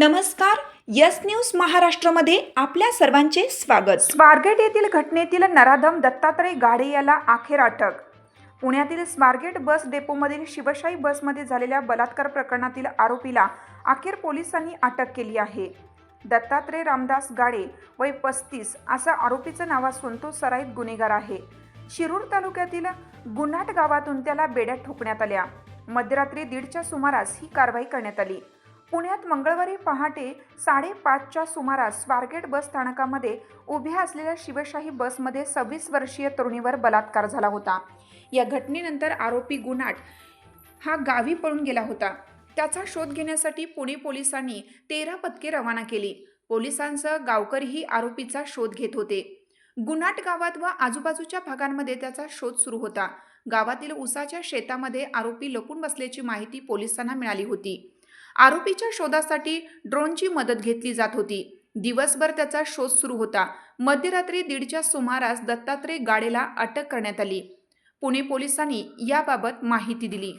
नमस्कार yes news महाराष्ट्रामध्ये आपल्या सर्वांचे स्वागत. स्वारगेट येथील घटनेतील नराधम दत्तात्रय गाडे याला अखेर अटक. पुण्यातील स्वारगेट बस डेपोमधील शिवशाही बसमध्ये झालेल्या बलात्कार प्रकरणातील आरोपीला अखेर पोलिसांनी अटक केली आहे. दत्तात्रय रामदास गाडे वय पस्तीस असं आरोपीचं नाव असून तो सराईत गुन्हेगार आहे. शिरूर तालुक्यातील गुन्हाट गावातून त्याला बेड्यात ठोकण्यात आल्या. मध्यरात्री दीडच्या सुमारास ही कारवाई करण्यात आली. पुण्यात मंगळवारी पहाटे साडेपाचच्या सुमारास स्वारगेट बस स्थानकामध्ये उभ्या असलेल्या शिवशाही बसमध्ये सव्वीस वर्षीय तरुणीवर बलात्कार झाला होता. या घटनेनंतर आरोपी गुन्हाट हा गावी पळून गेला होता. त्याचा शोध घेण्यासाठी पुणे पोलिसांनी तेरा पथके रवाना केली. पोलिसांसह गावकरीही आरोपीचा शोध घेत होते. गुन्हाट गावात व आजूबाजूच्या भागांमध्ये त्याचा शोध सुरू होता. गावातील उसाच्या शेतामध्ये आरोपी लपून बसल्याची माहिती पोलिसांना मिळाली होती. आरोपीच्या शोधासाठी ड्रोनची मदत घेतली जात होती. दिवसभर त्याचा शोध सुरू होता. मध्यरात्री दीडच्या सुमारास दत्तात्रय गाडेला अटक करण्यात आली. पुणे पोलिसांनी याबाबत माहिती दिली.